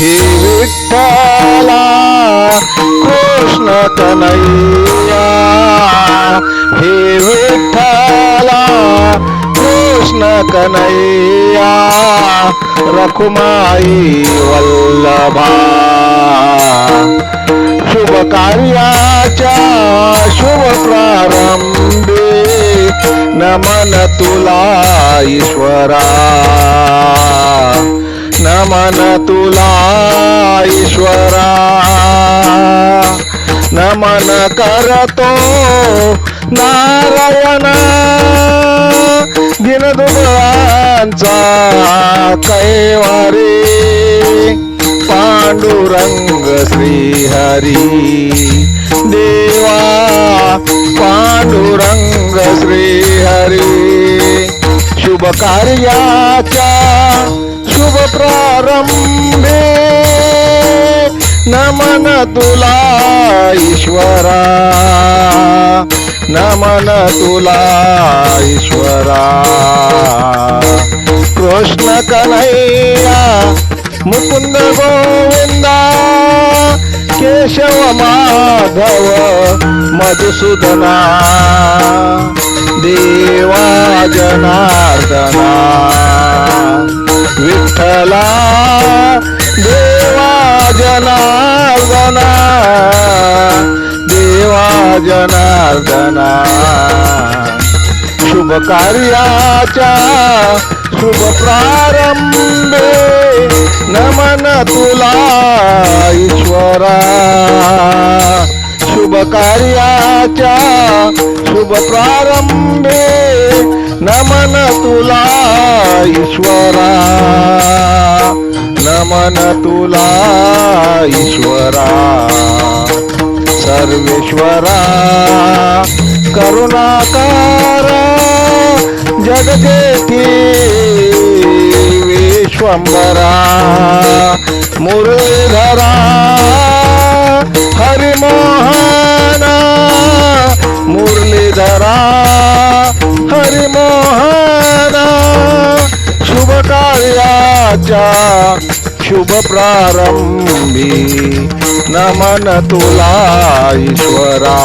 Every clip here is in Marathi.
हे विठ्ठला कृष्ण कन्हैया. हे विठ्ठला कृष्ण कन्हैया. रखुमाई वल्लभा. शुभ कार्याच्या शुभ प्रारंभे नमन तुला ईश्वरा. नमन तुला ईश्वरा. नमन करतो नारायणा. दिनदुबळांचा कैवारी. पांडुरंग श्रीहरी. देवा पांडुरंग श्रीहरी. शुभ कार्याच्या अंबे नमन तुला ईश्वरा नमन तुला ईश्वरा. कृष्ण कन्हैया मुकुंद गोविंदा केशव माधव मधुसूदना देवा जनार्दना. चला देवा जनार्दना. देवा जनार्दना. शुभ कार्याच्या शुभ प्रारंभे नमन तुला ईश्वरा. शुभ कार्याच्या शुभ प्रारंभे नमन तुला ईश्वरा. नमन तुला ईश्वरा सर्वेश्वरा. करुणाकार जगदेती विश्वंबरा मुरलीधरा हरिमोहन. मुरलीधरा हरिमोहन. शुभकार्याच्या शुभ प्रारंभी नमन तुला ईश्वरा।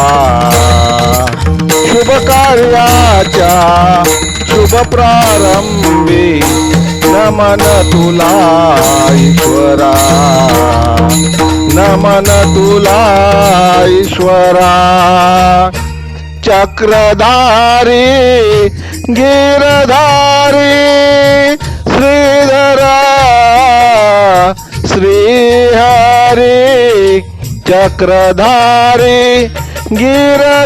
शुभ कार्याच्या शुभ प्रारंभी नमन तुला ईश्वरा। नमन तुला ईश्वरा। चक्रधारी गिरधारी। चक्रधारी गिरधारी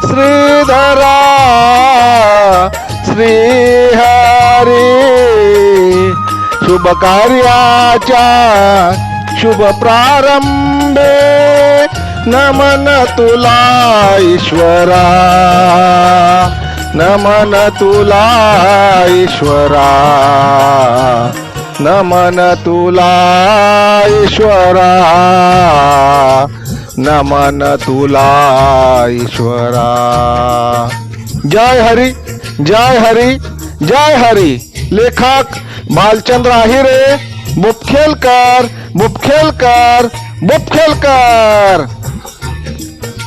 श्रीधरा श्रीहरी. शुभ कार्याच्या शुभ प्रारंभे नमन तुला ईश्वरा. नमन तुला ईश्वरा. नमन तुला ईश्वरा नमन तुला ईश्वरा जय हरी जय हरी जय हरी। लेखक भालचंद्र आहिरे बुपखेलकर बुपखेलकर बुपखेलकर